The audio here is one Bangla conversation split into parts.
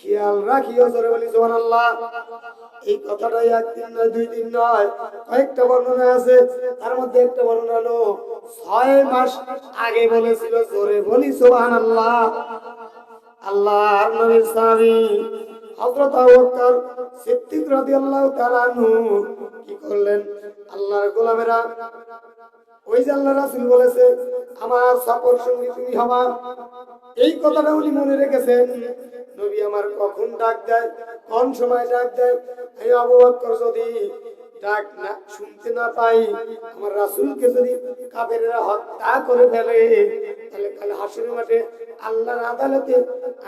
খেয়াল রাখিও জোরে এই কথাটাই দুই নয় আছে। তার মধ্যে একটা ছয় মাস আগে বলেছিল জোরে আল্লাহ কি করলেন? আল্লাহর গোলামেরা ওই যে আল্লাহ বলেছে, আমার সফর সঙ্গী তুমি হবা। এই কথাটা উনি মনে রেখেছেন, নবী আমার কখন ডাক দেয়, কোন সময় ডাক দেয়? এই বকর, যদি ডাক না, শুনতে না পাই, আমার রাসূলকে যদি কাফেররা হত্যা করে ফেলে, তাহলে কাল হাসির মাঠে আল্লাহর আদালতে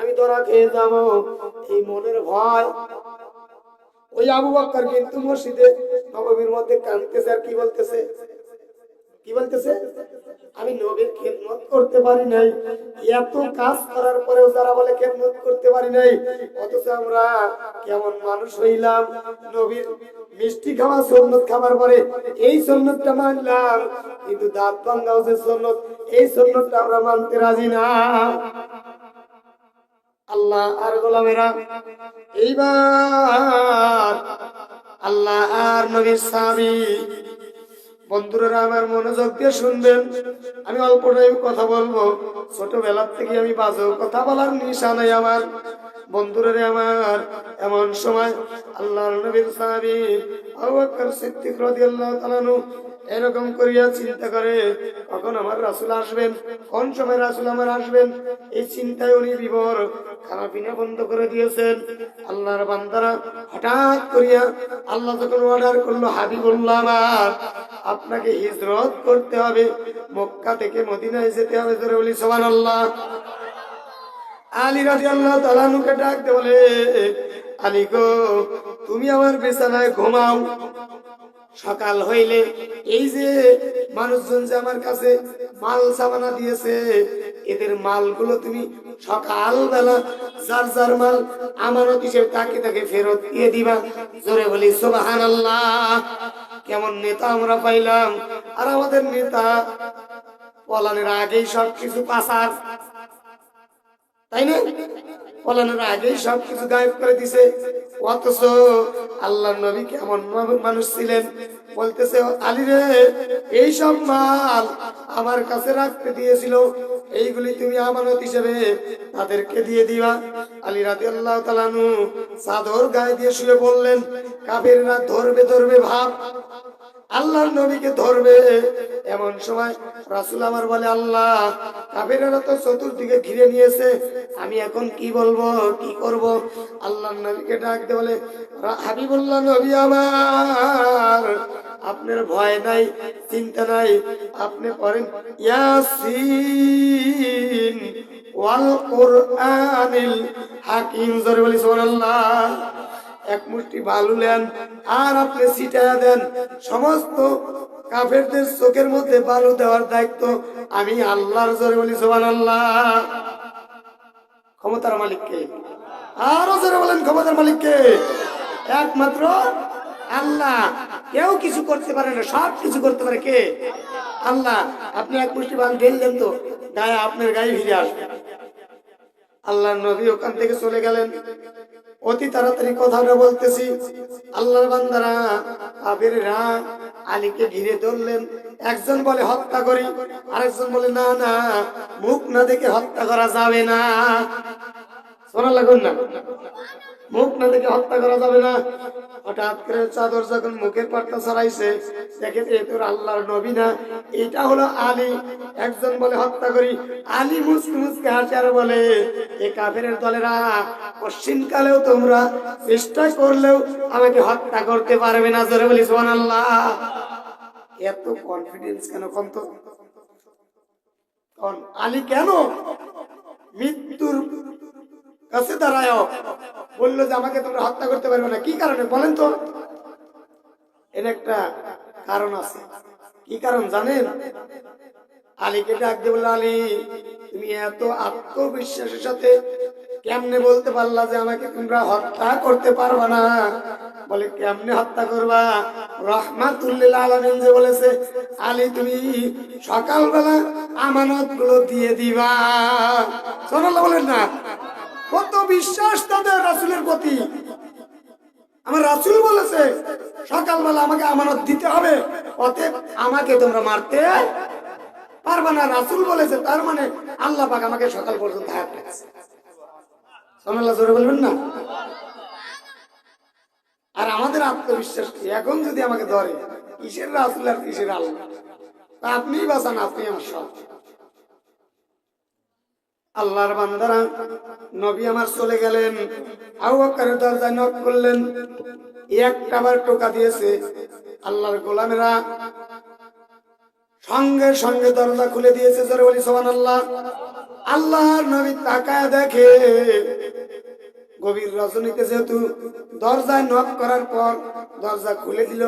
আমি ধরা খেয়ে যাব। এই মনের ভয়। ওই আবু বকর কিন্তু মসজিদে নববীর মধ্যে কাঁদতেছে আর কি বলতেছে? কি বলতেছে? আমি নবীর খেদমত করতে পারি নাই। এত কাজ করার পরেও যারা বলে খেদমত করতে পারি নাই, অথচ আমরা কেমন মানুষ হইলাম। নবীর মিষ্টি খাওয়া সন্ন্যত খাবার পরে এই সন্ন্যতটা মানলাম, কিন্তু দাঁত ভাঙ্গাও যে সন্ন্যত এই সন্ন্যতটা আমরা মানতে রাজি না। আল্লাহ আর গোলামেরা, এইবার আল্লাহ আর নবীর স্বামী বন্ধুরা আমার মনোযোগ দিয়ে শুনবেন। আমি অল্প টাইম কথা বলব। ছোটবেলার থেকে আমি বাজেও কথা বলার নিশা নাই আমার। বন্ধুরা আমার, এমন সময় আল্লাহর নবীর সাহাবী আবু বকর সিদ্দিক রাদিয়াল্লাহু তাআলা এরকম করিয়া চিন্তা করে, কখন আমার রাসূল আসবেন? কোন সময় রাসূল আমার আসবেন? এই চিন্তায় উনি বিবর খানা পিনা বন্ধ করে দিয়েছেন। আল্লাহর বান্দারা হঠাৎ করিয়া আল্লাহ যখন অর্ডার করল, হাবিবুল্লাহ আমার আপনাকে হিজরত করতে হবে। মক্কা থেকে মদিনায় যেতে হবে। জোরে বলি সোমান আল্লাহ আলী রাজি আল্লাহ তালানুকে ডাকতে বলে, আলী গো, তুমি আমার বিছানায় ঘুমাও। সকাল হইলে এই যে মানুষজন যে আমার কাছে মাল সামানা দিয়েছে, এদের মালগুলো তুমি সকাল বেলা যার যার মাল আমানত হিসেবে তাকে তাকে ফেরত দিয়ে দিবা। জোরে বলি সোবাহান কেমন নেতা আমরা পাইলাম। আর আমাদের নেতা পলানের আগেই সব কিছু পাসার তাই না? আগেই সব কিছু গায়েব করে দিছে। অথচ আল্লাহ কেমন মানুষ ছিলেন? বলতেছে আলী রে আমার কাছে রাখতে দিয়েছিল। এইগুলি তুমি আমানত হিসেবে তাদেরকে দিয়ে দিবা। আলী রাতে আল্লাহ তালানু চাদর গায়ে দিয়ে শুয়ে বললেন কাবেররা ধরবে ধরবে, ভাব। আল্লাহর নবীকে ধরবে। এমন সময় রাসুল আমার বলে, আল্লাহ, কাফেরেরা তো চতুর্দিকে ঘিরে নিয়েছে। আমি এখন কি বলব, কি করব? আল্লাহর নবীকে ডাকতে বলে হাবিবুল্লাহ নবী আমার, আপনার ভয় নাই, চিন্তা নাই। আপনি পড়েন ইয়াসিন ওয়াল কোরআনিল হাকিম। জোরে বলি, সুবহানাল্লাহ। এক মুষ্টি বালু নেন, আর আপনি ছিটাইয়া দেন। সমস্ত কাফেরদের চোখের মধ্যে বালু দেওয়ার দায়িত্ব আমি আল্লাহর জোরে বলি সোহান আল্লাহ ক্ষমতার মালিককে। আরও জোরে বলেন, ক্ষমতার মালিককে। একমাত্র আল্লাহ। কেউ কিছু করতে পারে না, সব কিছু করতে পারে কে? আল্লাহ। আপনি এক মুষ্টি বাল ঢেললেন তো, গায়ে আপনার গায়ে ফিরে আসবে। আল্লাহ নবী ওখান থেকে চলে গেলেন। অতি তাড়াতাড়ি কথাটা বলতেছি। আল্লাহর বান্দারা কাবেররা আলীকে ঘিরে ধরলেন। একজন বলে, হত্যা করি। আরেকজন বলে, না না, মুখ না দেখে হত্যা করা যাবে না। শোনা লাগুন না? মুখ না দেখে হত্যা করা যাবে না। হঠাৎ করে চাদর যখন মুখের পাটটা ছড়াইছে দেখে যে তোর আল্লাহর নবী না। এটা হলো আলী। একজন বলে, হত্যা করি। আলী মুসকে মুসকে হাসে আর বলে, এ কাফের দলেরা পশ্চিম কালেও তোমরা চেষ্টা করলেও আমাকে হত্যা করতে পারবে না। জোরে বলি সোহান আল্লাহ এত কনফিডেন্স কেন কম তো? আলী কেন? মৃত্যুর কাছে দাঁড়ায় বলল যে, আমাকে তোমরা হত্যা করতে পারবে না। কি কারণে? বলেন তো। এর একটা কারণ আছে। কি কারণ জানেন? আলীকে ডাক দিয়ে বলল, আলী, তুমি এত আত্মবিশ্বাসের সাথে কেমনে বলতে পারলা যে, আমাকে তোমরা হত্যা করতে পারবা না? বলে, কেমনে হত্যা করবা? রহমাতুল্লিল আলমিন বলেছে, আলী, তুমি সকালবেলা আমানতগুলো দিয়ে দিবা। সোনাল্লাহ বলেন না কত বিশ্বাস তাদের রাসুলের প্রতি? আমার রাসুল বলেছে, সকালবেলা আমাকে আমানত দিতে হবে, অতএব আমাকে তোমরা মারতে পারবে না। রাসুল বলেছে, তার মানে আল্লাহ পাক আমাকে সকাল পর্যন্ত হায়াত রেখেছে জোরে বলবেন না? আর আমাদের আত্মবিশ্বাস এখন যদি আমাকে ধরে, কিসের রাসুল আর কিসের আল্লাহ? তা আপনিই বাঁচান আপনি আমার সব। আল্লাহর বান্দারা, নবী আমার চলে গেলেন দরজায় নক করলেন, একটা বার টোকা দিয়েছে আল্লাহর গোলামেরা। সঙ্গে সঙ্গে দরজা খুলে দিয়েছে জোরে বলি সোহান আল্লাহ আল্লাহর নবী তাকায় দেখে, গভীর রজনীতে যেহেতু দরজায় নক করার পর দরজা খুলে দিল,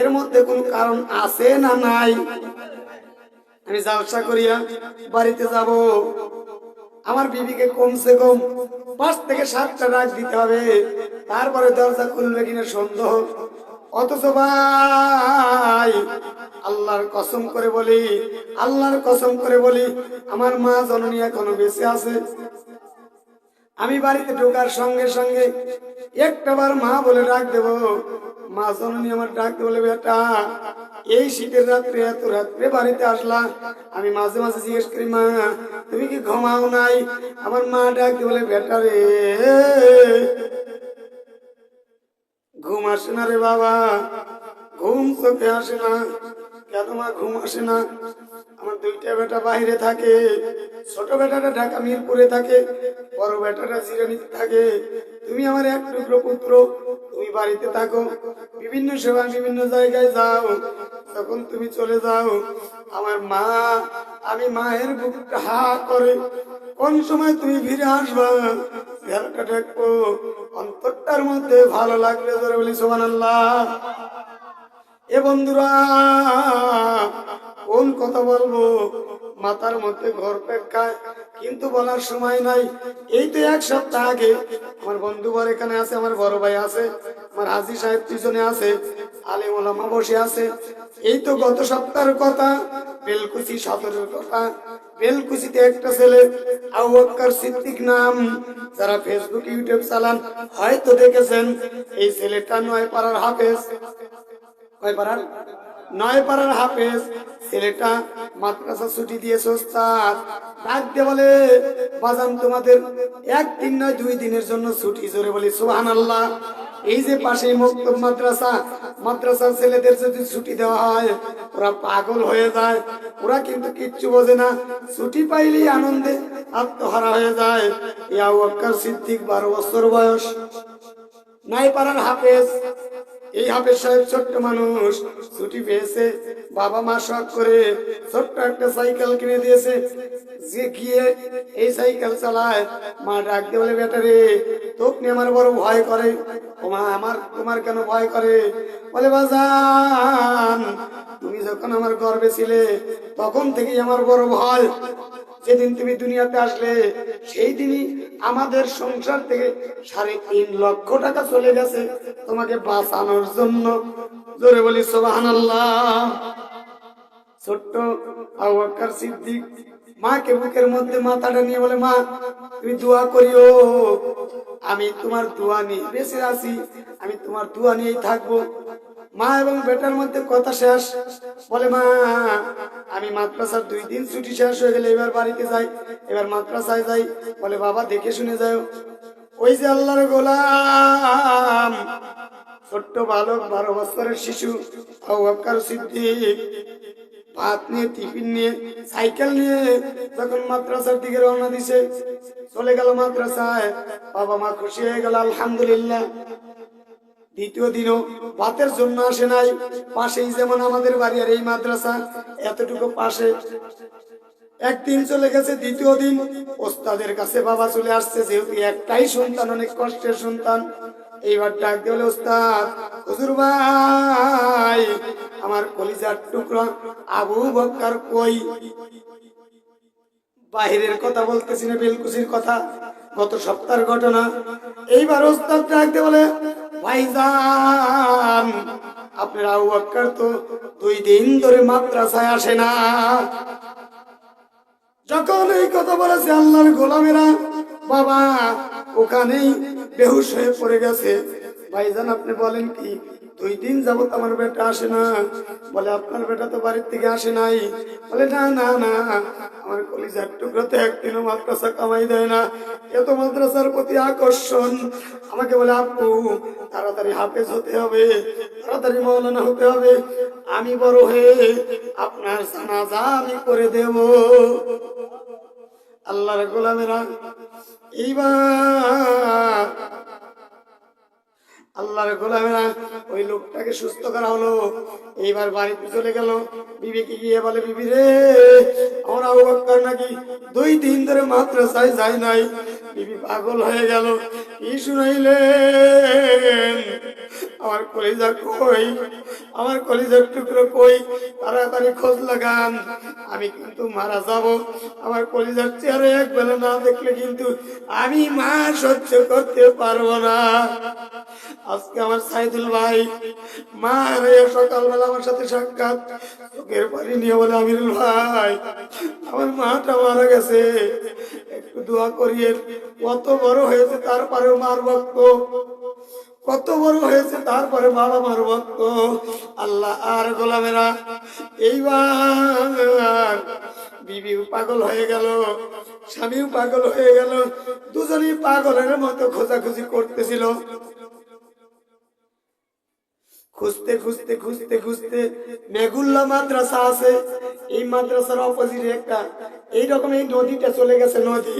এর মধ্যে কোনো কারণ আছে না নাই? আমি জালসা করিয়া বাড়িতে যাব। আমার বিবিকে কমসে কম পাঁচ থেকে সাতটা রাত দিতে হবে। তারপরে দরজা খুলবে কিনা সন্দেহ। অথচ ভাই, আল্লাহর কসম করে বলি, আল্লাহর কসম করে বলি, আমার মা জননী এখনও বেঁচে আছে। আমি বাড়িতে ঢোকার সঙ্গে সঙ্গে একটাবার মা বলে ডাক দেব। মা জননী আমার ডাক দেব বলে, বেটা এই শীতের রাত্রে, এত রাত্রে বাড়িতে আসলা আমি মাঝে মাঝে জিজ্ঞেস করি, মা, তুমি কি ঘুমাও নাই? আমার মা ডাক দেব বলে, বেটা রে, ঘুম আসে না রে বাবা। ঘুম চোখে আসে না। কেন মা, ঘুম আসে না? আমার দুইটা বেটা বাইরে থাকে। ছোট বেটাটা ঢাকা মিরপুরে থাকে, বড় বেটাটা জিরানিতে থাকে। তুমি আমার এক টুকরো পুত্র, তুমি বাড়িতে থাকো। বিভিন্ন সেবা বিভিন্ন জায়গায় যাও। তখন তুমি চলে যাও, আমার মা, আমি মায়ের বুকটা হা করে কোন সময় তুমি ফিরে আসবা? চেহারাটা দেখব অন্তরটার মধ্যে ভালো লাগলে ধরে বলি সোমান আল্লাহ এ বন্ধুরা, কোন কথা বলব? মাথার মধ্যে ঘর পেটকায় কিন্তু বলার সময় নাই। এই তো এক সপ্তাহ আগে আমার বন্ধু বর এখানে আছে, আমার বড় ভাই আছে, আমার হাজি সাহেব পিছনে আছে, আলিম ওলামা বসে আছে। এই তো গত সপ্তাহের কথা, বেলকুচি সদরের কথা। বেলকুচিতে একটা ছেলে, আবু সিদ্দিক নাম, যারা ফেসবুক ইউটিউব চালান, হয়তো দেখেছেন, এই ছেলেটা নয় পাড়ার হাফেজ। কয় পাড়ার নয় পাড়ার হাফেজ, ছেলেটা মাদ্রাসা ছুটি দিয়েছে ওস্তাদ। ডাক দিয়ে বলে, বাজান, তোমাদের একদিন নয় দুই দিনের জন্য ছুটি জোরে বলি সুহান আল্লাহ এই যে পাশে মক্তব মাদ্রাসা, মাদ্রাসার ছেলেদের যদি ছুটি দেওয়া হয়, ওরা পাগল হয়ে যায়। ওরা কিন্তু কিচ্ছু বোঝে না। ছুটি পাইলেই আনন্দে আত্মহারা হয়ে যায়। ইয়া ওয়াক্কার সিদ্দিক বারো বছর বয়স। নাই পাড়ার হাফেজ এই হাফেজ সাহেব ছোট্ট মানুষ। ছুটি পেয়েছে। বাবা মা শখ করে ছোট্ট একটা সাইকেল কিনে দিয়েছে। যে গিয়ে এই সাইকেল চালায়, মা ডাক দিয়ে বলে, বেটা রে, তোকে নিয়ে আমার বড় ভয় করে। ও মা, আমার, তোমার কেন ভয় করে? বলে, বাজান, তুমি যখন আমার গর্বে ছিলে, তখন থেকেই আমার বড় ভয়। যেদিন তুমি দুনিয়াতে আসলে, সেই দিনই আমাদের সংসার থেকে সাড়ে তিন লক্ষ টাকা চলে গেছে তোমাকে বাঁচানোর জন্য। জোরে বলি সোবাহান ছোট্ট আবাক্কার সিদ্দিক মাকে বুকের মধ্যে মাথাটা নিয়ে বলে, মা, তুমি দোয়া করিও। আমি তোমার দোয়া নিয়ে বেঁচে আছি, আমি তোমার দোয়া নিয়েই থাকব। মা এবং বেটার মধ্যে কথা শেষ। বলে, মা আমি মাদ্রাসার দুই দিন ছুটি শেষ হয়ে গেলে এবার বাড়িতে যাই। এবার মাদ্রাসায় যাই। বলে, বাবা, দেখে শুনে যাও। ওই যে আল্লাহর গোলাম, ছোট্ট বালক, বারো বছরের শিশু আবুবকর সিদ্দিক, ভাত নিয়ে, টিফিন নিয়ে, সাইকেল নিয়ে যখন মাদ্রাসার দিকে রওনা দিছে, চলে গেল মাদ্রাসায়। বাবা মা খুশি হয়ে গেল, আলহামদুলিল্লাহ। দ্বিতীয় দিনও ভাতের জন্য আসে নাই। পাশেই যেমন আমাদের বাড়ি আর এই মাদ্রাসা, এতটুকু পাশে। একদিন চলে গেছে দ্বিতীয় দিন। ওস্তাদের কাছে বাবা চলে আসছে, যেহেতু একটাই সন্তান, অনেক কষ্টের সন্তান। এইবার ডাক দিয়ে বলে, ওস্তাদ, হুজুর ভাই, আমার কলিজার টুকরা আবু বক্কার কই? বাহিরের কথা বলতেছি না, বেলকুচির কথা। গত সপ্তাহের ঘটনা। এইবার ওস্তাদ ডাকতে বলে, ভাইজান, আপনার আবু বক্কর তো দুই দিন ধরে মাদ্রাসায় আসে না। যখন এই কথা বলেছে আল্লাহর গোলামেরা, বাবা, ওখানেই বেহুশ হয়ে পড়ে গেছে। ভাইজান, আপনি বলেন কি? দুই দিন যাবত আমার বেটা আসে না। বলে, আপনার বেটা তো বাড়ির থেকে আসে নাই। বলে, না না না, আমার কলিজার টুকরোতে একদিনও মাদ্রাসা কামাই দেয় না। এত মাদ্রাসার প্রতি আকর্ষণ। আমাকে বলে, আপু, তাড়াতাড়ি হাফেজ হতে হবে, তাড়াতাড়ি মৌলানা হতে হবে। আমি বড় হয়ে আপনার জানাজা আমি করে দেব। আল্লাহর গোলামেরা, এইবার আল্লাহর গোলামেরা ওই লোকটাকে সুস্থ করা হলো এইবার বাড়িতে চলে গেল। বিবিকে গিয়ে বলে, বিবি রে, আমার আবু নাকি দুই দিন ধরে মাত্র চাই যাই নাই। বিবি পাগল হয়ে গেল। কি শুনাইলেন? আমার কলিজা কই? আমার কলিজার টুকরো কই? তাড়াতাড়ি খোঁজ লাগান। আমি কিন্তু মারা যাব। আমার কলিজার চেহারা এক বেলা না দেখলে কিন্তু আমি মা সহ্য করতে পারব না। আজকে আমার সাইদুল ভাই মা সকালবেলা আমার সাথে সাক্ষাৎ। চোখের পানি নিয়ে বলে, আমিরুল ভাই, আমার মাটা মারা গেছে। একটু দোয়া করিয়ে কত বড় হয়েছে তারপরেও মার ভক্ত। কত বড় হয়েছে তারপরে বাবা মার ভক্ত আল্লাহ আর গোলামেরা এইবার বিবিও পাগল হয়ে গেল, স্বামীও পাগল হয়ে গেল, দুজনেই পাগলের মতো খোঁজাখুঁজি করতেছিল। খুঁজতে খুঁজতে খুঁজতে খুঁজতে মেগুল্লা মাদ্রাসা আছে, এই মাদ্রাসার অপোজিটে একটা, এইরকম এই নদীটা চলে গেছে নদী।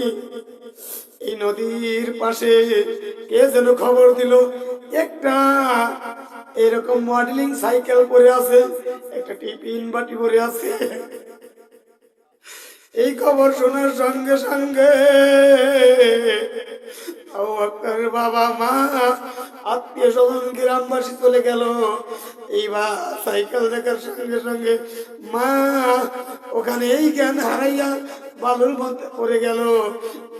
এই নদীর পাশে কে যেন খবর দিল একটা এরকম মডেলিং সাইকেল পরে আছে, একটা টিফিন বাটি পরে আছে। এই খবর শোনার সঙ্গে সঙ্গে বাবা, মা, আত্মীয় স্বজন, গ্রামবাসী চলে গেল। এইবার সাইকেল দেখার সঙ্গে সঙ্গে মা ওখানে এই জ্ঞান হারাইয়া বালুর মধ্যে পড়ে গেল।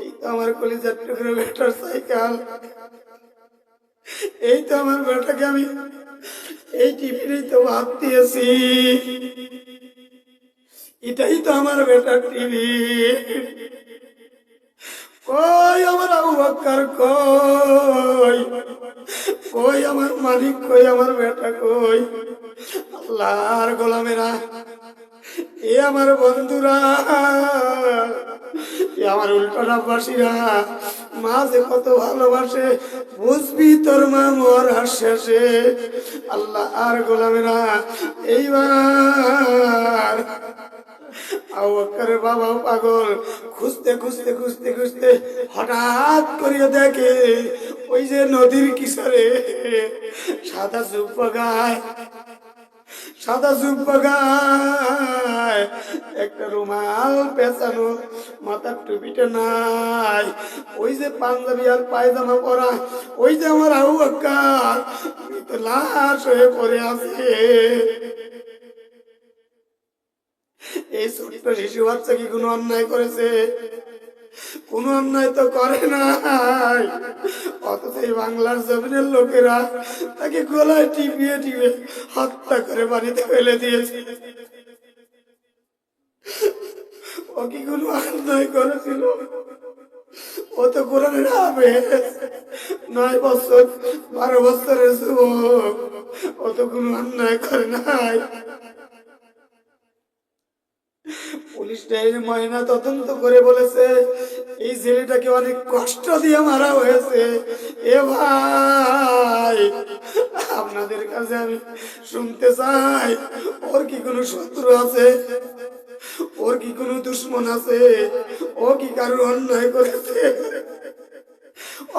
এই তো আমার কলিজার টুকরো বেটার সাইকেল এই তো আমার বেটাকে আমি এই টিফিনেই তো ভাত দিয়েছি। এটাই তো আমার বেটার টিভি কই আমার আবু কই? কই আমার মালিক, কই আমার বেটা, কই? আল্লাহর গোলামেরা, এ আমার বন্ধুরা, এ আমার উল্টাটা বাসীরা মা যে কত ভালোবাসে, বুঝবি তোর মা মর শেষে আল্লাহ আর গোলামেরা এইবার। আবুবকরের বাবাও পাগল, খুঁজতে খুঁজতে খুঁজতে খুঁজতে হঠাৎ করিয়া দেখে, ওই যে নদীর কিশোরে, সাদা চুপ গায়, সাদা চুপ গায়, একটা রুমাল পেঁচানো মাথার টুপিটা নাই। ওই যে পাঞ্জাবি আর পায়জামা পরা, ওই যে আমার বকর তো লাশ হয়ে পড়ে আছে। এই ছোট্ট শিশু বাচ্চা কি কোনো অন্যায় করেছে? কোনো অন্যায় তো করে নাই। অথচ এই বাংলার জমিনের লোকেরা তাকে গলায় টিপিয়ে টিপিয়ে হত্যা করে বাড়িতে ফেলে দিয়েছে। ও কি কোনো করেছিল। ও তো কোরআনের হাফেজ নয় বছর, বারো বছরের যুবক। ও তো কোনো অন্যায় করে নাই। পুলিশ ডায়েরি ময়না তদন্ত করে বলেছে, এই ছেলেটাকে অনেক কষ্ট দিয়ে মারা হয়েছে। এ ভাই, আপনাদের কাছে আমি শুনতে চাই, ওর কি কোনো শত্রু আছে? ওর কি কোনো দুশ্মন আছে? ও কি কারোর অন্যায় করেছে?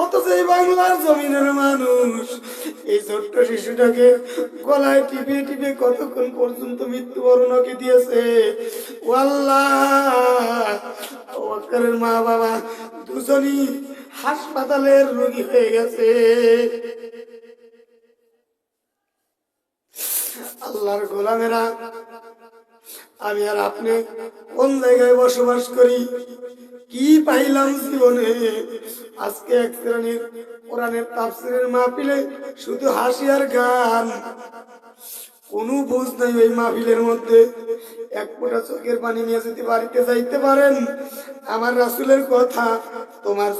অথচ এই বাংলার জমিনের মানুষ, এই ছোট্ট শিশুটাকে গলায় টিপে টিপে কতক্ষণ পর্যন্ত মৃত্যুবরণকে দিয়েছে? আল্লাহ মা বাবা দুজনই হাসপাতালের রোগী হয়ে গেছে। আল্লাহর গোলামেরা আমি আর আপনি কোন জায়গায় বসবাস করি? কি পাইলাম জীবনে? আজকে এক শ্রেণির কোরআনের তাফসিরের মাহফিলে শুধু হাসি আর গান। কোনো বুঝ নাই ওই মাহফিলের মধ্যে। এক ফোঁটা চোখের পানি নিয়ে যদি বাড়িতে যাইতে পারেন, আমার রাসুলের কথা তোমার